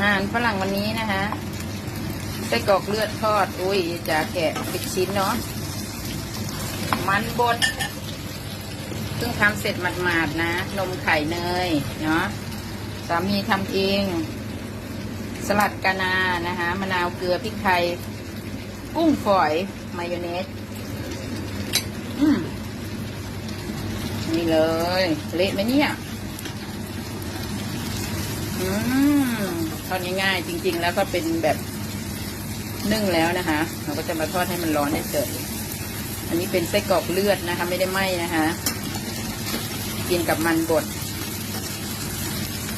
หารฝรั่งวันนี้นะคะไส้กรอกเลือดทอด อุ้ยจะแกะเป็นชิ้นเนาะ มันบดเพิ่งทำเสร็จหมาดๆนะ นมไข่เนย เนาะ สามีทำเอง สลัดกะนานะคะ มะนาวเกลือพริกไทย กุ้งฝอย มายองเนสอืมนี่เลย เละไหมเนี่ย อืม ทอดง่ายๆจริง ๆ แล้วก็เป็นแบบนึ่งแล้วนะคะ เราก็จะมาทอดให้มันร้อนให้เกิดอันนี้เป็นไส้กรอกเลือดนะคะ ไม่ได้ไหมนะคะ กินกับมันบด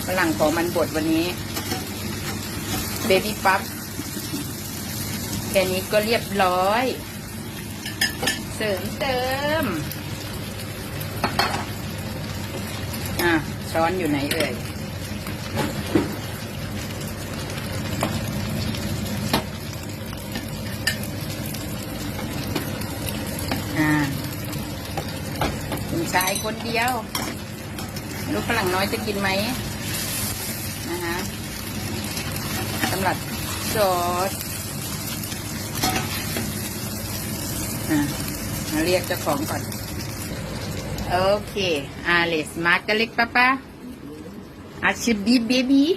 ฝรั่งของมันบดวันนี้เบบี้ปั๊บแค่นี้ก็เรียบร้อย เสริมเติม อะ ช้อนอยู่ไหนเอ่ย อ่าคุณ ชายคนเดียวลูกฝรั่งน้อยจะกินไหมนะคะสำหรับซอสมาเรียกเจ้าของก่อน โอเคอาเลสมาร์กเล็กป้าป้าอาชิบีเบบี้